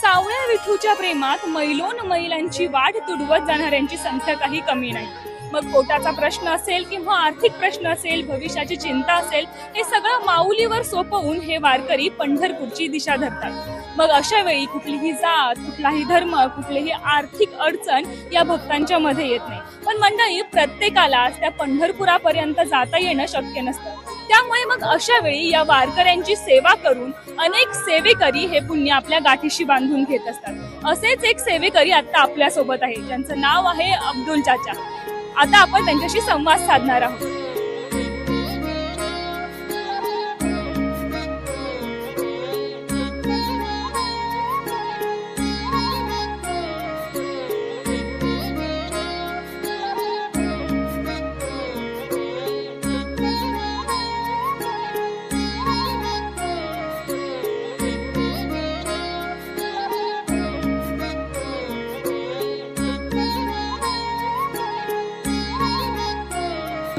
सावळ्या विठूच्या प्रेमात मैलोन मैलांची वाट तुडवत जाणाऱ्यांची संख्या काही कमी नाही. मग पोटाचा प्रश्न असेल किंवा आर्थिक प्रश्न असेल भविष्याची चिंता असेल हे सगळं माऊलीवर सोपवून हे वारकरी पंढरपूरची दिशा धरतात. मग अशा वेळी कुठलीही जात कुठलाही धर्म कुठलीही आर्थिक अडचण या भक्तांच्या मध्ये येत नाही. पण मंडळी प्रत्येकाला त्या पंढरपुरापर्यंत जाता येणं शक्य नसतं. त्यामुळे मग अशा वेळी या वारकऱ्यांची सेवा करून अनेक सेवेकरी हे पुण्य आपल्या गाठीशी बांधून घेत असतात. असेच एक सेवेकरी आता आपल्यासोबत आहे ज्यांचं नाव आहे अब्दुल चाचा. आता आपण त्यांच्याशी संवाद साधणार आहोत.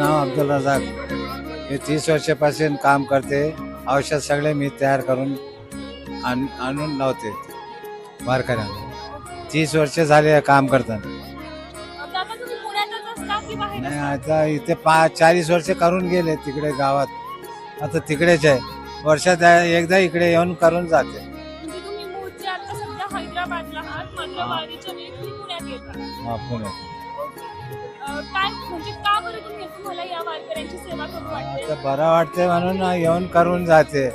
नाव अब्दुल रजाक हे तीस वर्षापासून काम करते. औषध सगळे मी तयार करून आण- आणून लावते. वारकऱ्यांना. तीस वर्ष झाले काम करताना. नाही? आता इथे पाच चाळीस वर्ष करून गेले तिकडे गावात. आता तिकडेच आहे. वर्षात एकदा इकडे येऊन करून जाते. म्हणजे हा. पुण्यात. काय म्हणजे का बरं तुम्ही तुम्हाला या वारकऱ्यांची सेवा करू वाटते? आता बरं वाटते म्हणून येऊन करून जाते.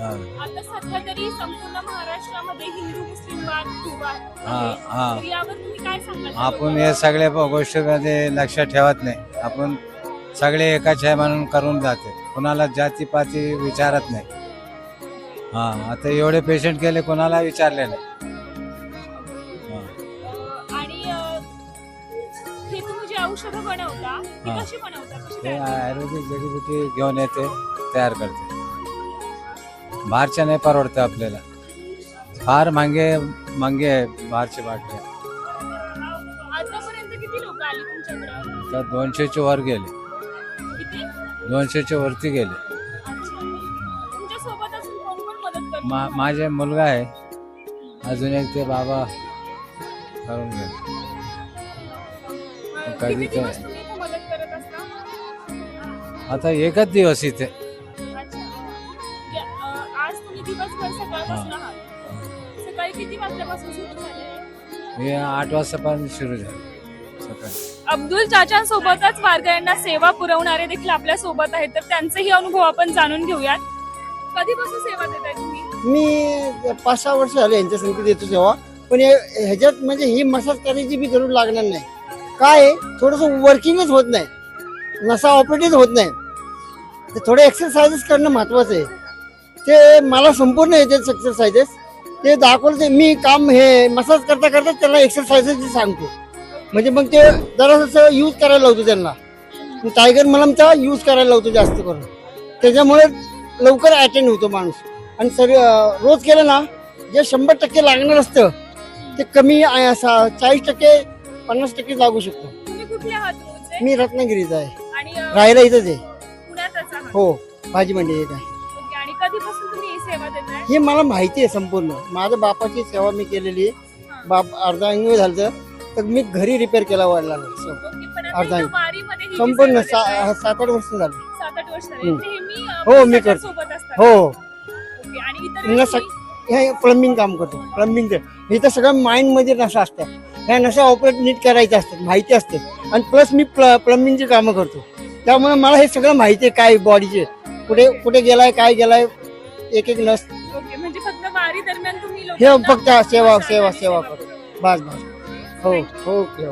हा. आता सध्या तरी संपूर्ण महाराष्ट्रामध्ये हिंदू मुस्लिम वाद खूप आहे. हा, हा. तर यावर तुम्ही काय सांगाल? आपण हे सगळ्या गोष्टीमध्ये लक्ष ठेवत नाही. आपण सगळे एकाच आहे म्हणून करून जाते. कुणाला जातीपाती विचारत नाही. हा आता एवढे पेशंट केले कुणाला विचारले नाही. औषधं बनवता? ती हा. कशी बनवता? कशी हे तयार करता? आयुर्वेदिक जडीबुटी घेऊन येते तयार करते. बाहेरच्या नाही परवडतं आपल्याला. फार मागे मागे आहे बाहेरचे बाटल्या आतापर्यंत किती लोक आली तुमच्याकडे? तर वर गेले. किती? दोनशेच्या वरती गेले. अच्छा. तुमच्यासोबत असून कोण कोण मदत करतो? मा माझे मुलगा आहे. अजून एक ते बाबा करून गेले किती ते- दिवस तुम्ही इथं मदत करत असता? आता एकच दिवस इथे. अच्छा. या- अं, आज तुम्ही दिवसभर सकाळपासून आहात. सकाळी किती वाजल्यापासून सुरू झाले? हे आठ वाजतापर्यंत सुरू झालं. सकाळी. अब्दुल चाचांसोबतच वारकऱ्यांना सेवा पुरवणारे देखील आपल्यासोबत आहेत. तर त्यांचेही अनुभव आपण जाणून घेऊयात. कधीपासून सेवा देताय तुम्ही? मी पाच सहा वर्ष झाले यांच्या संगतीत येतो तेव्हा. पण हे- ह्याच्यात म्हणजे ही मसाज करायची बी जरूर लागणार नाही. काय आहे, थोडंसं वर्किंगच होत नाही. नसा ऑपरेटच होत नाही. ते थोडे एक्सरसाइजेस करणं महत्वाचं आहे. ते मला संपूर्ण येते एक्सरसाइजेस ते दाखवलं ते मी काम हे मसाज करता करता त्याला एक्सरसाइजेस सांगतो. म्हणजे मग ते जरा यूज करायला लावतो त्यांना. टायगर मलमचा यूज करायला लावतो जास्त करून. त्याच्यामुळे लवकर अटेंड होतो माणूस. आणि सर रोज केलं ना जे शंभर टक्के लागणार असतं ते कमी आहे, चाळीस टक्के पन्नास टक्के लागू शकतो. तुम्ही कुठले आहात मूळचे मी रत्नागिरीचा आहे. आणि अं, राहायला इथंच आहे. पुण्यातच आहात? हो भाजी मंडी येत आहे. ओके. आणि कधीपासून तुम्ही ही सेवा हे मला माहिती आहे संपूर्ण. माझ्या बापाची सेवा मी केलेली आहे. बाप अर्धा अंग झालं तर मी घरी रिपेअर केला ओके, पण आता अर्धा इथं. वारीमध्ये ही संपूर्ण सेवा देताय, सा- सात आठ वर्ष झाली. सात आठ वर्ष झाली. हम्म. नेहमी अं, हो, मी करतो. सोबत असतात. हो. ओके. आणि इतर न वेळी सक- हे प्लंबिंग काम करतो. प्लंबिंग इथं सगळं माइंडमध्ये नशा असतात ह्या नशा ऑपरेट नीट करायच्या असतात माहिती असते. आणि प्लस मी प्लंबिंगची कामं करतो. त्यामुळे मला हे सगळं माहिती आहे काय बॉडीचे कुठे कुठे गेलाय काय गेलाय एक एक नस ओके म्हणजे फक्त वारी दरम्यान तुम्ही हे लोकांना फक्त सेवा सेवा सेवा करतो बस बस. हो हो ओके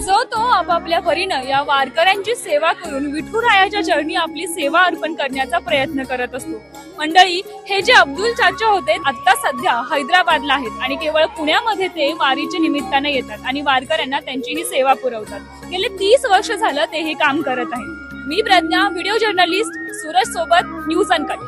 जो तो आपापल्या परीनं या वारकऱ्यांची सेवा करून विठुरायाच्या चरणी आपली सेवा अर्पण करण्याचा प्रयत्न करत असतो. मंडळी हे जे अब्दुल चाचा होते आता सध्या हैदराबादला आहेत आणि केवळ पुण्यामध्ये ते वारीच्या निमित्ताने येतात आणि वारकऱ्यांना त्यांची ही सेवा पुरवतात. गेले तीस वर्ष झालं ते हे काम करत आहेत. मी प्रज्ञा व्हिडिओ जर्नलिस्ट सूरज सोबत न्यूज अनकट.